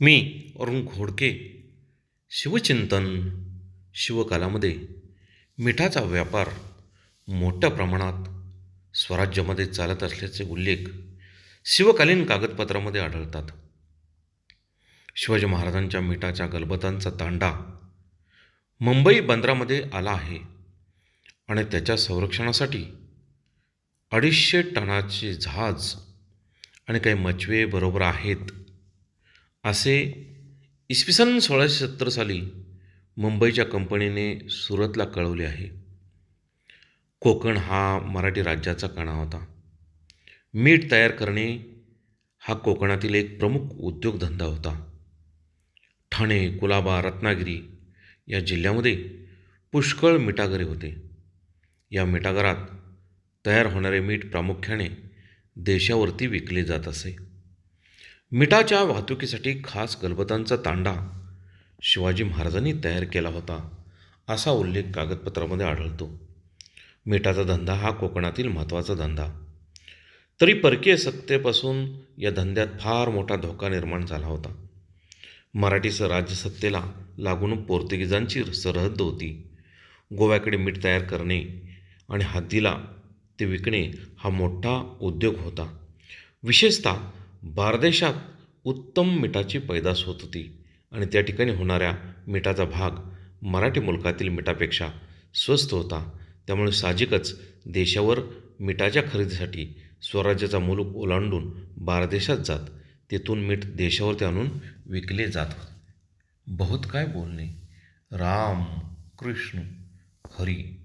मी अरुण घोडके शिवचिंतन शिवकालामध्ये मिठाचा व्यापार मोठ्या प्रमाणात स्वराज्यामध्ये चालत असल्याचे उल्लेख शिवकालीन कागदपत्रामध्ये आढळतात. शिवाजी महाराजांच्या मिठाच्या गलबतांचा तांडा मुंबई बंदरामध्ये आला आहे आणि त्याच्या संरक्षणासाठी अडीचशे टनाचे जहाज आणि काही मचवे बरोबर आहेत. असे इसवी सन सोळाशे सत्तर साली मुंबईच्या कंपनीने सुरतला कळवले आहे. कोकण हा मराठी राज्याचा कणा होता. मीठ तयार करणे हा कोकणातील एक प्रमुख उद्योगधंदा होता. ठाणे कुलाबा रत्नागिरी या जिल्ह्यामध्ये पुष्कळ मिठागरे होते. या मिठागरात तयार होणारे मीठ प्रामुख्याने देशावरती विकले जात असे. मिठाच्या वाहतुकीसाठी खास गलबतांचा तांडा शिवाजी महाराजांनी तयार केला होता असा उल्लेख कागदपत्रामध्ये आढळतो. मिठाचा धंदा हा कोकणातील महत्त्वाचा धंदा. तरी परकीय सत्तेपासून या धंद्यात फार मोठा धोका निर्माण झाला होता. मराठी स राज्यसत्तेला लागून पोर्तुगीजांची सरहद्द होती. गोव्याकडे मीठ तयार करणे आणि हद्दीला ते विकणे हा मोठा उद्योग होता. विशेषतः बारदेशात उत्तम मिठाची पैदास होत होती आणि त्या ठिकाणी होणाऱ्या मिठाचा भाग मराठी मुलकातील मिठापेक्षा स्वस्त होता. त्यामुळे साहजिकच देशावर मिठाच्या खरेदीसाठी स्वराज्याचा मुलूक ओलांडून बारदेशात जात तेथून मीठ देशावरती आणून विकले जात. बहुत काय बोलणे? राम कृष्ण हरी